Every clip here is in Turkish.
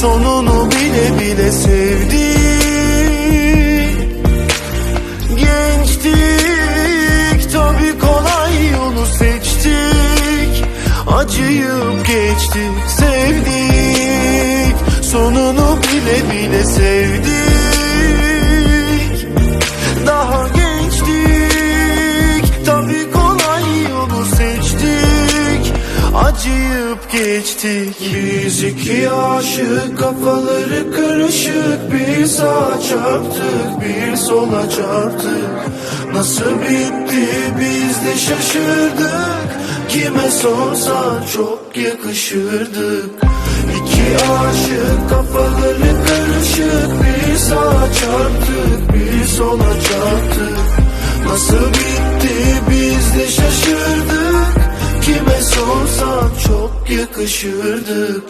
Sonunu bile bile sevdik Gençtik tabi kolay yolu seçtik. Acıyıp geçtik sevdik. Sonunu bile bile sevdik Acıyıp geçtik. Biz iki aşık kafaları karışık. Bir sağa çarptık bir sola çarptık. Nasıl bitti biz de şaşırdık. Kime sorsan çok yakışırdık. İki aşık kafaları karışık. Bir sağa çarptık bir sola çarptık. Nasıl bitti Sorsan çok yakışırdık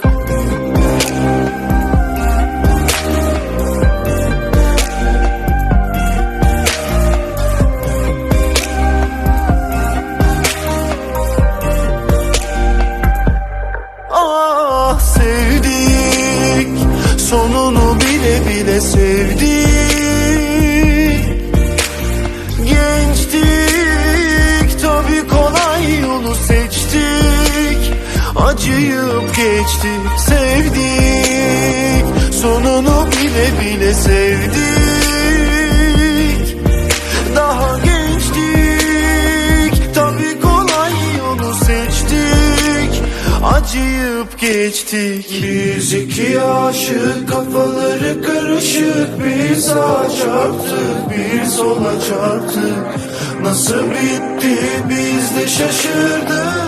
Acıyıp geçtik sevdik. Sonunu bile bile sevdik. Daha gençtik tabi kolay yolu seçtik. Acıyıp geçtik. Biz iki aşık kafaları karışık. Bir sağa çarptık bir sola çarptık Nasıl bitti biz de şaşırdık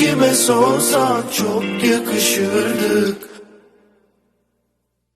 Kime sorsan çok yakışırdık